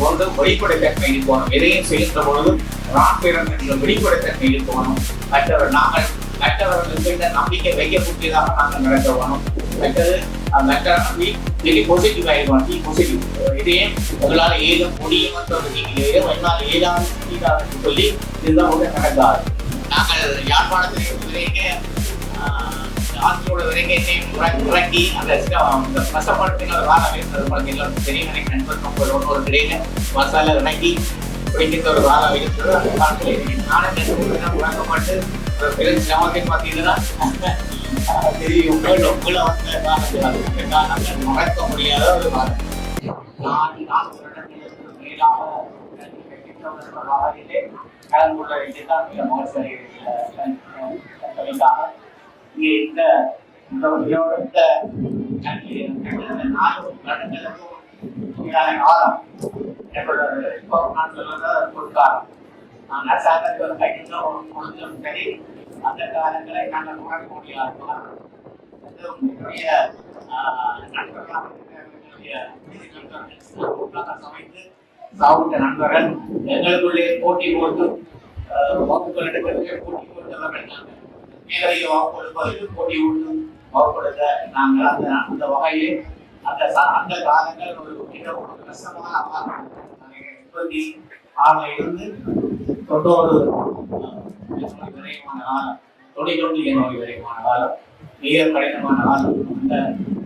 ஒன்று வெளிப்படைத்தன்மை போகணும். எதையும் செய்கின்ற பொழுது நான் பிறன் என்ற வெளிப்படைத்தன்மை போகணும். மற்றவர் நாங்கள் மற்றவர்களுக்கு இந்த நம்பிக்கை வைக்கக்கூடியதாக நாங்கள் நடக்க வேணும் மற்றது மற்ற நம்பி இது பாசிட்டிவ் ஆகிடும் டி பாசிட்டிவ் இதையும் உங்களால் ஏதும் முடியும் என்ற ஒரு நீங்கள் ஏதோ என்னால் ஏதாவது சொல்லி இதுதான் ஒன்று நடக்காது நாங்கள் யாழ்ப்பாணத்தில் ஆட்சியோட வரைக்கும் என்னையும் அந்த சில- அந்த வைக்கிறது காலம் உங்களுக்கு எல்லாருக்கும் தெரியும். எனக்கு நண்பர் நம்பர் ஒன்று ஒரு கிடையில மசாலா இறக்கி பிடிக்கின்ற ஒரு காலம் வைக்கிறது அந்த காலத்தில் நானும் நண்பர்கள் உறக்கப்பட்டு ஒரு பெரும் சிரமத்தை பார்த்தீங்கன்னா தெரியும். உங்களை வந்த காலத்தில் மறக்க முடியாத ஒரு காலம் நான் மேலாக கலந்து கொள்ள வேண்டியதான் மிக மோசடி இங்கே இந்த இந்த நாலு வருடங்களுக்கும் காலம் என்னோட நான் சொல்றது ஒரு காலம் நான் அரசாங்கத்தில் ஒரு பொழுதும் சரி அந்த காலங்களை நாங்கள் உணர முடியாது என்னுடைய நண்பர்களாக இருக்கிற நண்பர்கள் சமைத்து சாப்பிட்ட நண்பர்கள் எங்களுக்குள்ளே போட்டி போட்டு ஆஹ், வகுப்புகள் எடுக்கிறதுக்கு போட்டி போட்டு நாங்கள் மேலையும் வகுப்பு எடுப்பதற்கு போட்டி போட்டு வகுப்படுத்த நாங்கள் அந்த அந்த வகையில் அந்த அந்த காலங்கள் ஒரு கிட்ட ஒரு கஷ்டமான உற்பத்தி முப்பத்தி இருந்து தொண்ணூறு ஆஹ், வரையுமான காலம் தொண்ணூத்தி நோய் விரைவான காலம் மிக கடினமான காலம் அந்த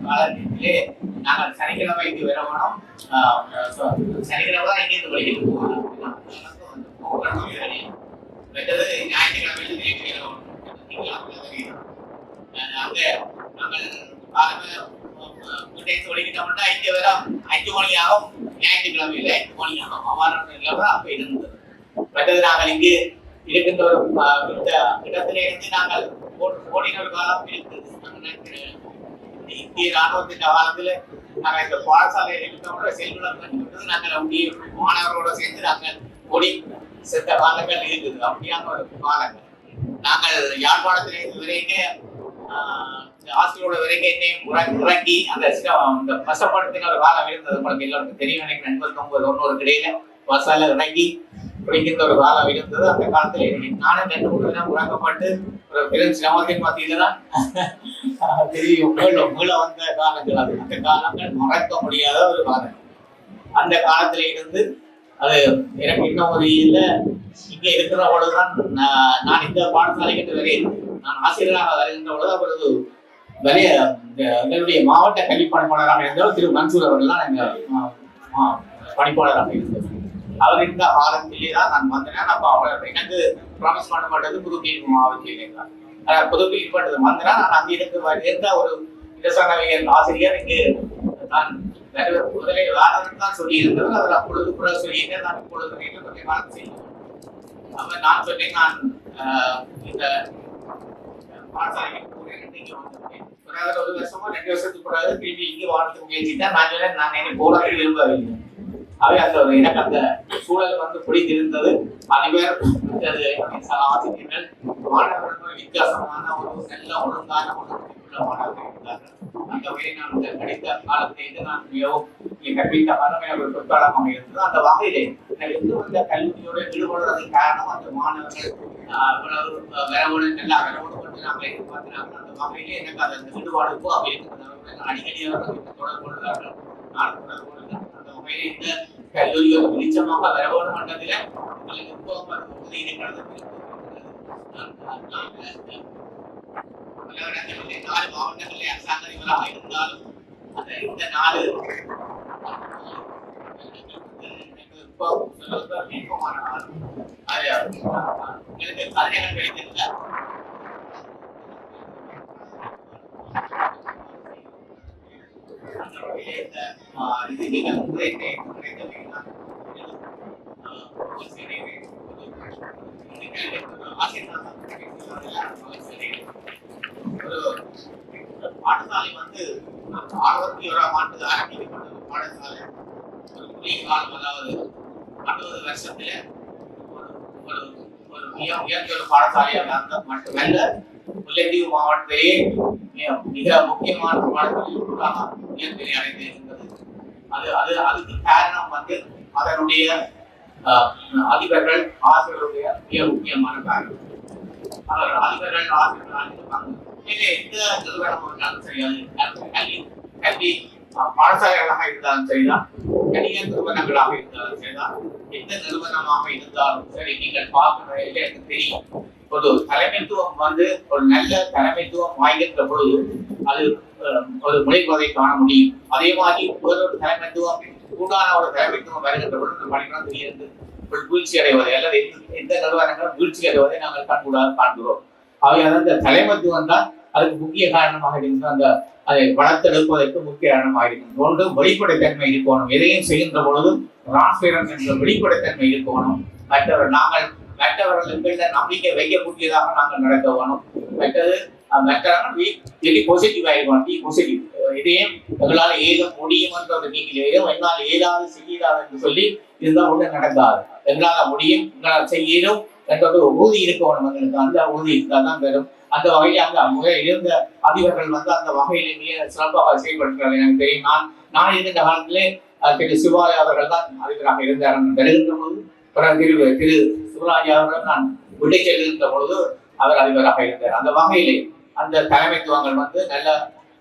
காலத்திலே நாங்கள் சனிக்கிழமை இங்கு ஆஹ் சனிக்கிழமை தான் இங்கேருந்து வெளியில் போகணும் ஞாயிற்றுக்கிழமை ஞாயிற்றுக்கிழமையில வீட்டுக்கு வரணும் அஞ்சு அஞ்சு அவ்வாறு அப்ப இருந்தது மற்றது நாங்கள் இங்கே இருக்கின்ற ஒரு இந்த இருந்து நாங்கள் ஓ- ஓடின ஒரு காலம் இருந்தது இந்திய ராணுவத்தின் காலத்துல நாங்கள் இந்த பாடசாலையில் இருக்கின்ற செல்வம் கண்டுபிடித்தது நாங்கள் அப்படியே மாணவர்களோட சேர்ந்து நாங்கள் ஓடி செத்த காலங்கள் இருக்குது. அப்படியான ஒரு காலங்கள் நாங்கள் யாழ்ப்பாணத்தில் இருந்து வரைக்கும் ஆஹ், ஆசிரியரோட வரைக்கும் என்னையும் உற- உறக்கி அந்த இந்த அந்த ஒரு காலம் இருந்தது. உங்களுக்கு எல்லாருக்கும் தெரியும். எனக்கு எண்பத்தி ஒன்பது ஒன்னொரு கிடையில மசாலா இறங்கி பிடிக்கின்ற ஒரு காலம் இருந்தது. அந்த காலத்துல நானும் ரெண்டு ஊர்லாம் உறக்கப்பட்டு ஒரு பெரும் சிரமத்தின் மத்தியில தான் தெரியும். மீள மீள வந்த காலங்கள் அது. அந்த காலங்கள் மறக்க முடியாத ஒரு காலம். அந்த காலத்துல இருந்து அது எனக்கு இன்னும் ஒரு இல்லை. இங்க இருக்கிற பொழுதுதான் நான் இந்த பாடசாலை கட்ட வரேன் நான் ஆசிரியராக வருகின்ற பொழுது அப்பொழுது வலைய எங்களுடைய மாவட்ட கல்வி பணிப்பாளராக இருந்தவர் திரு மன்சூர் அவர்கள் தான் எங்கள் பணிப்பாளராக இருந்தவர் அவர் இந்த காலத்திலே தான் நான் வந்தேன். அப்போ அவர் எனக்கு ப்ராமிஸ் பண்ண மாட்டது மாவட்டத்திலே மாவட்டத்தில் அஹ் புதுப்பிப்பு பண்ணது வந்தேன். நான் அங்கே இருக்க இருந்த ஒரு இடசனவியல் ஆசிரியர் இங்கு நான் முதலே முதலில் தான் சொல்லி இருந்தவர் அவர் அப்பொழுது கூட சொல்லியிருந்தேன். நான் இப்பொழுது கொஞ்சம் செய்யும் அப்ப நான் சொன்னேன் நான் அஹ், இந்த பாடசாலைக்கு போறேன் வந்திருக்கேன். ஒரு ரெண்டு வருஷத்துக்கு கூடாது திரும்பி இங்க வாழ்றதுக்கு முயற்சித்தேன் நான் சொன்னேன் நான் என்னை போறது விரும்பவில்லை. அவை அந்த எனக்கு அந்த சூழல் வந்து பிடித்திருந்தது. அனைவர் ஆசிரியர்கள் மாணவர்கள் வித்தியாசமான ஒரு நல்ல ஒழுங்கான ஒரு மாணவர்கள் இருந்தார்கள். அந்த நான் இந்த படித்த நான் மிகவும் கற்பித்த காலம் எனக்கு ஒரு பொற்காலமாக இருந்தது. அந்த வகையிலே எனக்கு இருந்து வந்த கல்வியோட ஈடுபடுறதுக்கு காரணம் அந்த மாணவர்கள் வரவோடு நல்லா வரவோடு கொண்டு நாங்கள் எதிர்பார்க்கிறாங்க அந்த வகையிலே எனக்கு அது அந்த ஈடுபாடுக்கோ அவை அடிக்கடி அவர்கள் தொடர்பு கொள்கிறார்கள். நான் தொடர்பு கொள்கிறேன் அந்த வகையிலே இந்த கல்லூரியோட வெளிச்சமாக வரவோடு மண்டலத்தில் எங்களுக்கு எப்போதும் அது உறுதி இருக்கிறது பல இடங்களிலே நாலு மாவட்டங்களிலே அரசாங்க அதிபராக இருந்தாலும் இந்த நாலு நாள். கலைஞர்கள் ஆஹ், இது நீங்கள் உரைத்தை பாடசாலை வந்து அறுபத்தி ஓராம் ஆண்டு ஆரம்பிக்கப்பட்ட பாடசாலை ஒரு குறுகிய காலம் அதாவது அறுபது வருஷத்துல ஒரு ஒரு மிக உயர்ந்த ஒரு பாடசாலையாக இருந்தால் மட்டுமல்ல முல்லைத்தீவு மாவட்டத்திலேயே மிக- முக்கியமான ஒரு பாடசாலை ஒன்றாக உயர்நிலை அடைந்து இருந்தது அது அது அதுக்கு காரணம் வந்து அதனுடைய அதிபர்கள் ஆசிரியருடைய மிக முக்கியமான காரணம் அவர்கள் அதிபர்கள் ஆசிரியர்கள் அனைத்து பங்கு எந்த நிறுவனம் சரி கல்வி- பாடசாலைகளாக இருந்தாலும் சரிதான். தனியார் நிறுவனங்களாக இருந்தாலும் சரிதான். எந்த நிறுவனமாக இருந்தாலும் சரி நீங்கள் பார்க்கிற எனக்கு தெரியும். ஒரு தலைமைத்துவம் வந்து ஒரு நல்ல தலைமைத்துவம் வாய்கின்ற பொழுது அது ஒரு முளைப்பதை காண முடியும். அதே மாதிரி ஒரு தலைமைத்துவம் கூடான ஒரு தலைமைத்துவம் வருகின்ற பொழுது பணிகளும் திடீரென்று ஒரு வீழ்ச்சி அடைவதை அல்லது எந்த- எந்த நிறுவனங்களும் வீழ்ச்சி அடைவதை நாங்கள் கண்கூடாக காண்கிறோம். அவை அந்த தலைமத்துவம் தான் அதுக்கு முக்கிய காரணமாக இருக்கின்ற அந்த அதை வளர்த்தெடுப்பதற்கு முக்கிய காரணமாக இருக்கும் ஒன்று வெளிப்படைத்தன்மை இருக்கணும் எதையும் செய்கின்ற பொழுது டிரான்ஸ்பேரன்ஸ் என்ற வெளிப்படைத்தன்மை இருக்கணும் மற்றவர் நாங்கள் மற்றவர்களுக்கு நம்பிக்கை வைக்கக்கூடியதாக நாங்கள் நடக்க வேணும். மற்றது மற்றவர்கள் வெரி பாசிட்டிவ் ஆகிடுவோம் டி பாசிட்டிவ் இதையும் எங்களால் ஏத முடியும் என்றதை நீங்கள் ஏதோ என்னால் ஏதாவது செய்யலாது என்று சொல்லி இதுதான் ஒன்றும் நடக்காது. எங்களால் முடியும் எங்களால் செய்யலும் என்ற ஒரு உறுதி இருக்க அந்த ஊதி இருந்தால் தான் பெறும் அந்த வகையில் அந்த இருந்த அதிபர்கள் வந்து அந்த வகையிலேயே சிறப்பாக செயல்படுகிறார்கள் எனக்கு தெரியும். நான் நான் இருந்த காலத்திலே திரு சிவாலய அவர்கள் தான் அதிபராக இருந்தார். என்று வருகின்ற போது பிறகு திரு திரு சிவராஜ் அவர்கள் நான் விடை செல்கின்ற பொழுது அவர் அதிபராக இருந்தார். அந்த வகையிலே அந்த தலைமைத்துவங்கள் வந்து நல்ல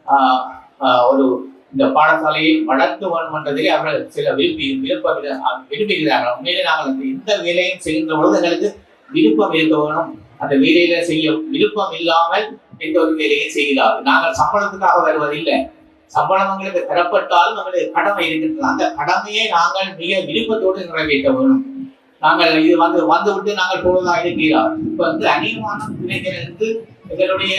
ஆஹ், ஆஹ், ஒரு இந்த பாடசாலையை வளர்த்து வேண்டும் என்றதிலே அவர்கள் சில விரும்பி விருப்ப விரும்புகிறார்கள். உண்மையிலே நாங்கள் இந்த வேலையும் செய்கின்ற பொழுது எங்களுக்கு விருப்பம் இருந்தவனும் அந்த வேலையில செய்ய விருப்பம் இல்லாமல் எந்த ஒரு வேலையும் செய்கிறார் நாங்கள் சம்பளத்துக்காக வருவதில்லை. சம்பளம் எங்களுக்கு தரப்பட்டாலும் எங்களுக்கு கடமை இருக்கின்றது. அந்த கடமையை நாங்கள் மிக விருப்பத்தோடு நிறைவேற்ற வேணும் நாங்கள் இது வந்து வந்து விட்டு நாங்கள் போவதாக இருக்கிறார். இப்ப வந்து அநேகமான பிரச்சனைகளுக்கு எங்களுடைய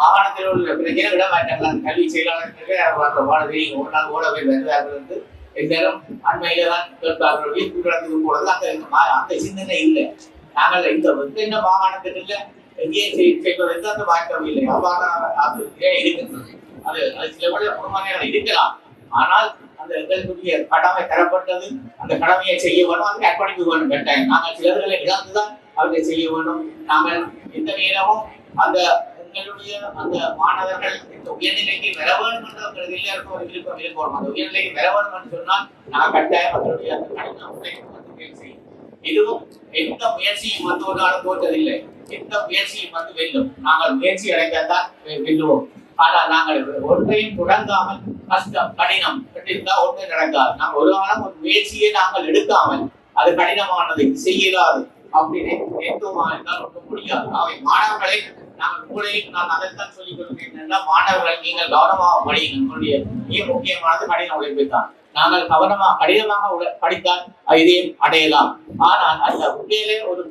மாகாணத்தில் உள்ள பிரச்சனை விட அந்த கல்வி செயலாளர்களே அவர் ஓட ஒரு நாள் ஓட போய் வருவார்கள் என்று எந்நேரம் அண்மையில தான் கேட்பார்கள். வீட்டு நடந்தது அந்த மா- அந்த சிந்தனை இல்லை. நாங்கள் இந்த வந்து என்ன மாகாணத்தில் இல்லை எங்கேயே செய்வதற்கு அந்த வாய்ப்பு இல்லை. அவ்வாறு அது இருக்கின்றது. அது அது சில விட குடும்பங்கள் இருக்கலாம். ஆனால் அந்த எங்களுக்குரிய கடமை தரப்பட்டது அந்த கடமையை செய்ய வேணும் அதுக்கு அர்ப்பணிப்பு வேணும் கட்டாயம் நாங்கள் சிலர்களை இழந்துதான் அவற்றை செய்ய வேண்டும். நாங்கள் எந்த நேரமும் அந்த எங்களுடைய அந்த மாணவர்கள் இந்த உயர்நிலைக்கு வர வேண்டும் என்று அவங்களுக்கு எல்லாருக்கும் ஒரு விருப்பம் இருக்கணும் அந்த உயர்நிலைக்கு வர வேண்டும் என்று சொன்னால் நான் கட்டாயம் அவர்களுடைய அந்த கடின உழைப்பு வந்து செய்யும் இதுவும் எந்த முயற்சியும் வந்து ஒரு நாள் போட்டதில்லை. எந்த முயற்சியும் வந்து வெல்லும். நாங்கள் முயற்சி அடைந்தால் வெ- வெல்லுவோம். ஆனால் நாங்கள் ஒன்றையும் தொடங்காமல் கஷ்டம் கடினம் இருந்தால் ஒன்றும் நடக்காது. நாங்கள் ஒரு காலம் ஒரு முயற்சியை நாங்கள் எடுக்காமல் அது கடினமானது செய்யலாது அப்படின்னு எதுவுமா இருந்தால் ஒன்றும் முடியாது. அவை மாணவர்களை நான் உங்களையும் நான் அதைத்தான் சொல்லிக் கொடுக்கிறேன் மாணவர்கள் நீங்கள் கவனமாக படியுங்கள். எங்களுடைய மிக முக்கியமானது கடின உழைப்பு தான். நாங்கள் கவனமாக கடினமாக படித்தால் இதையும் அடையலாம். ஆனால் அந்த உண்மையிலே ஒரு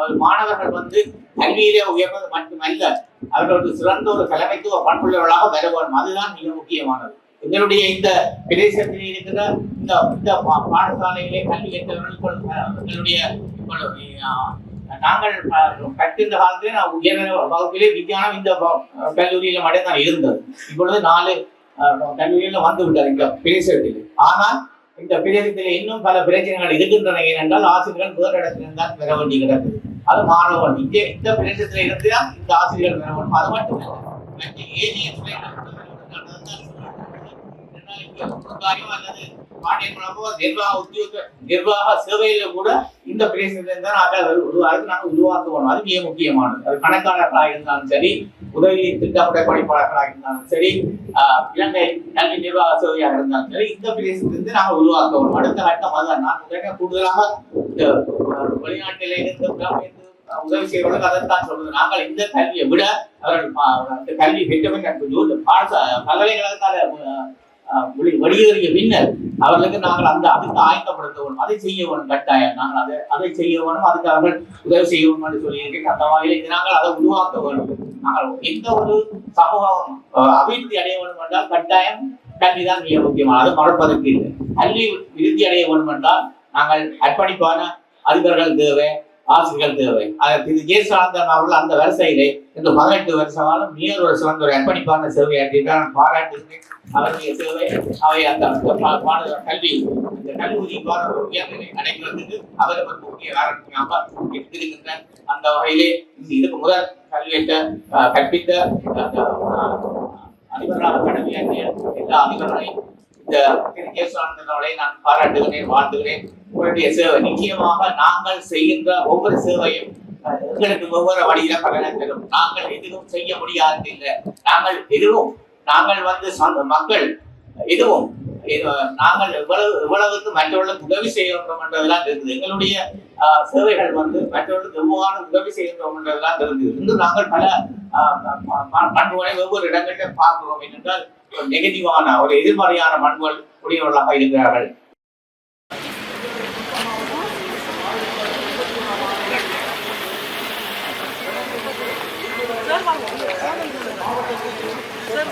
ஒரு மாணவர்கள் வந்து கல்வியிலே உயர்வது மட்டுமல்ல அவர்கள் சிறந்த ஒரு தலைமைத்துவ பண்புள்ளவர்களாக வர வேண்டும் அதுதான் மிக முக்கியமானது. எங்களுடைய இந்த பிரதேசத்தில் இருக்கிற இந்த இந்த பா- பாடசாலையிலே கல்வி கற்றவர்கள் எங்களுடைய நாங்கள் அஹ், கற்கின்ற காலத்திலே நான் உயர்நிலை வகுப்பிலே விஞ்ஞானம் இந்த கல்லூரியில் கல்லூரியில மட்டும் தான் இருந்தது. இப்பொழுது நாலு கல்லூரியில் கல்லூரியில வந்து விட்டார் இந்த பிரதேசத்தில் ஆனால் இந்த பிரதேசத்தில் இன்னும் பல பிரச்சனைகள் இருக்கின்றன. ஏனென்றால் ஆசிரியர்கள் வேறு இடத்திலிருந்து பெற வேண்டி கிடக்குது. அது மாணவன் இங்கே இந்த பிரதேசத்தில் இருந்து தான் இந்த ஆசிரியர்கள் பெற வேண்டும். அது மட்டும் இல்லை அல்லது நிர்வாக உத்தியோக நிர்வாக சேவையில கூட இந்த பிரதேசத்துல தான் நாங்கள் உருவாக்கு நாங்கள் உருவாக்குவோம். அது மிக முக்கியமானது. அது கணக்காளர்களாக இருந்தாலும் சரி உதவி திட்டமிட்ட பணிப்பாளர்களாக இருந்தாலும் சரி ஆஹ், இலங்கை கல்வி நிர்வாக சேவையாக இருந்தாலும் சரி இந்த பிரதேசத்திலிருந்து நாங்கள் உருவாக்குவோம். அடுத்த கட்டம் அதுதான். நான் முதல்ல கூடுதலாக வெளிநாட்டிலிருந்து வெளிநாட்டிலே இருந்து உதவி செய்வதற்கு அதைத்தான் சொல்றது. நாங்கள் இந்த கல்வியை விட அவர்கள் கல்வி இந்த கல்வி பெற்றவங்க பாடசா பல்கலைக்கழகத்தால ஆஹ், வெளியேறிய பின்னர் அவர்களுக்கு நாங்கள் அந்த அதுக்கு ஆயத்தப்படுத்த வேணும் அதை செய்ய வேணும் கட்டாயம். நாங்கள் அதை அதை செய்ய வேணும் அதுக்கு அவர்கள் உதவி செய்ய வேணும் என்று சொல்லியிருக்கேன் அந்த வகையில் இது நாங்கள் அதை உருவாக்க வேணும் நாங்கள் எந்த ஒரு சமூகம் அபிவிருத்தி அடைய வேண்டும் என்றால் கட்டாயம் கல்விதான் மிக முக்கியமானது. மறப்பதற்கு இல்லை. கல்வி விருத்தி அடைய வேண்டும் என்றால் நாங்கள் அர்ப்பணிப்பான அதிபர்கள் தேவை. ஆசிரியர்கள் தேவை அதற்கு இது ஜே சாந்தன் அவர்கள் அந்த வரிசையிலே இந்த பதினெட்டு வருஷமாலும் மிக ஒரு சிறந்த ஒரு அர்ப்பணிப்பான சேவை ஆற்றியிருக்கார் நான் பாராட்டுகிறேன் அவருடைய சேவை அவை அந்த மாணவர் கல்வி இந்த கல்லூரிக்கான ஒரு உயர்நிலை அடைகிறதுக்கு அவர் ஒரு முக்கிய காரணமாக எடுத்திருக்கின்றார் அந்த வகையிலே இதுக்கு முதல் கல்வியற்ற கற்பித்த அந்த, அதிபர்களாக கடமையாற்றிய எல்லா அதிபர்களையும் இந்த இயேசுவானந்தனோட நான் பாராட்டுகிறேன் வாழ்த்துகிறேன். உங்களுடைய சேவை. நிச்சயமாக நாங்கள் செய்கின்ற ஒவ்வொரு சேவையும் எங்களுக்கு ஒவ்வொரு வழியில பலனை தரும். நாங்கள் எதுவும் செய்ய முடியாது இல்லை நாங்கள் எதுவும் நாங்கள் வந்து மக்கள் எதுவும் நாங்கள் எவ்வளவு எவ்வளவுக்கு மற்றவர்களுக்கு உதவி செய்கின்றோம் என்றதெல்லாம் இருக்குது எங்களுடைய ஆஹ், சேவைகள் வந்து மற்றவர்களுக்கு எவ்வாறு உதவி செய்கின்றோம் என்றதெல்லாம் தெரிஞ்சது இன்று நாங்கள் பல ஆஹ், பண்புகளை ஒவ்வொரு இடங்களிலும் பார்க்கிறோம். என்றால் நெகட்டிவான ஒரு எதிர்மறையான பண்புகள் உடையவர்களாக இருக்கிறார்கள். உடைய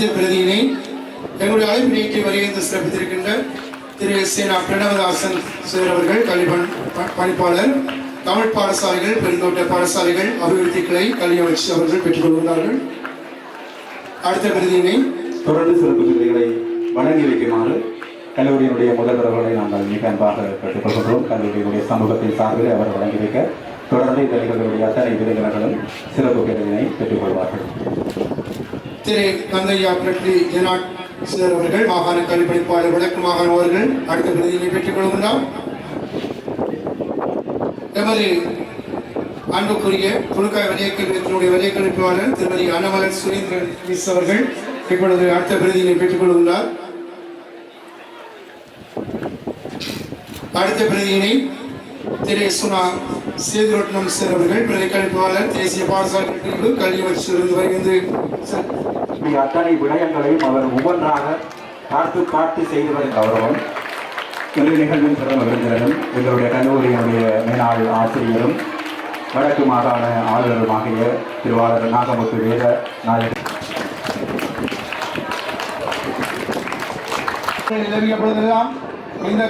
அடுத்த பிரதியினை எங்களுடைய அழைப்பு ஏற்றி வருகின்ற சிறப்பித்திருக்கின்ற திரு சேனா பிரணவதாசன் சார் அவர்கள் கல்வி பணிப்பாளர் தமிழ் பாடசாலைகள் பெருந்தோட்ட பாடசாலைகள் அபிவிருத்தி கிளை கல்வி அமைச்சர் அவர்கள் பெற்றுக்கொள்கிறார்கள் அடுத்த பிரதியினை தொடர்ந்து சிறப்பு விருதுகளை வழங்கி வைக்குமாறு கல்லூரியினுடைய முதல்வர்களை நாங்கள் மிக அன்பாக கேட்டுக்கொள்கிறோம் கல்லூரியினுடைய சமூகத்தின் சார்பில் அவர் வழங்கி வைக்க தொடர்ந்து இந்த நிகழ்வுடைய அத்தனை விருந்தினர்களும் சிறப்பு விருதினை பெற்றுக்கொள்வார்கள் திரு கந்தையா பிரட்லி ஜெனாட் சார் அவர்கள் மாகாண கல்வி பணிப்பாளர் வடக்கு மாகாண அவர்கள். அடுத்த பிரதியினை பெற்றுக் கொள்கின்றார் எமது அன்புக்குரிய புழுக்காய் வலையக்கல்வியத்தினுடைய வலயக்கல்விப்பாளர் திருமதி அன்னமலர் சுரேந்திரன் மிஸ் அவர்கள் இப்பொழுது அடுத்த பிரதியினை பெற்றுக் கொள்கின்றார். அடுத்த பிரதியினை திரு சுனா சேதுரட்னம் சார் அவர்கள் பிரதிக்கணிப்பாளர் தேசிய பாடசாலை பிரிவு கல்வி அமைச்சரிலிருந்து வருகின்ற இப்படி அத்தனை விடயங்களையும் அவர் ஒவ்வொன்றாக பார்த்து பார்த்து செய்து வரும் கௌரவம். இந்த நிகழ்வின் சிறந்த விருந்தினரும் எங்களுடைய கல்லூரியினுடைய மேலாள் ஆசிரியரும் வடக்கு மாகாண ஆளுநருமாகிய திருவாளர் நாகமுத்து வேத நாயகர். நிலவிய பொழுதெல்லாம் இந்த